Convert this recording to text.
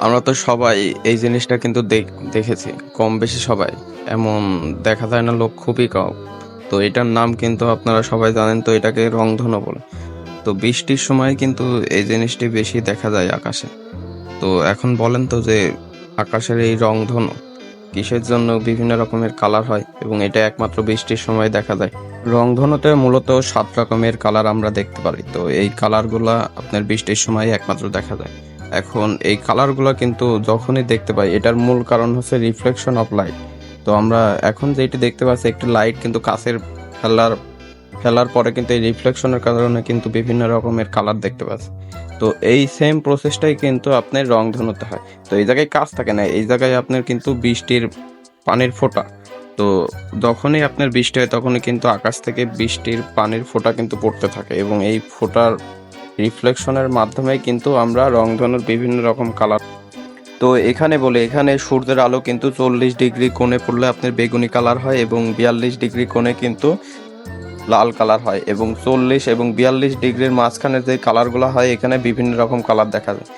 আমরা তো সবাই এই জিনিসটা কিন্তু দেখ- দেখেছি কম বেশি সবাই। এমন দেখা যায় না লোক খুবই কম। তো এটার নাম কিন্তু আপনারা সবাই জানেন, তো এটাকে রংধনু বলে। তো বৃষ্টির সময় কিন্তু এই জিনিসটি বেশি দেখা যায় আকাশে। তো এখন বলেন তো যে আকাশের এই রংধনু কিসের জন্য বিভিন্ন রকমের কালার হয় এবং এটা একমাত্র বৃষ্টির সময় দেখা যায়? রংধনুতে মূলত সাত রকমের কালার আমরা দেখতে পারি। তো এই কালারগুলা আপনার বৃষ্টির সময় একমাত্র দেখা যায়। এখন এই কালারগুলো কিন্তু যখনই দেখতে পাই, এটার মূল কারণ হচ্ছে রিফ্লেকশন অফ লাইট তো আমরা এখন যেটি দেখতে পাচ্ছি, একটি লাইট কিন্তু কাছের ফেলার ফেলার পরে কিন্তু এই রিফ্লেকশনের কারণে কিন্তু বিভিন্ন রকমের কালার দেখতে পাচ্ছি। তো এই সেম প্রসেসটাই কিন্তু আপনার রং ধনুতে হয়। তো এই জায়গায় কাজ থাকে না, এই জায়গায় আপনার কিন্তু বৃষ্টির পানির ফোঁটা। তো যখনই আপনার বৃষ্টি হয়, তখনই কিন্তু আকাশ থেকে বৃষ্টির পানির ফোঁটা কিন্তু পড়তে থাকে এবং এই ফোঁটার রিফ্লেকশনের মাধ্যমে কিন্তু আমরা রংধনুর বিভিন্ন রকম কালার তো এখানে বলে, এখানে সূর্যের আলো কিন্তু চল্লিশ ডিগ্রি কোণে পড়লে আপনার বেগুনি কালার হয় এবং বিয়াল্লিশ ডিগ্রি কোণে কিন্তু লাল কালার হয় এবং চল্লিশ এবং বিয়াল্লিশ ডিগ্রির মাঝখানে যে কালারগুলো হয়, এখানে বিভিন্ন রকম কালার দেখা যায়।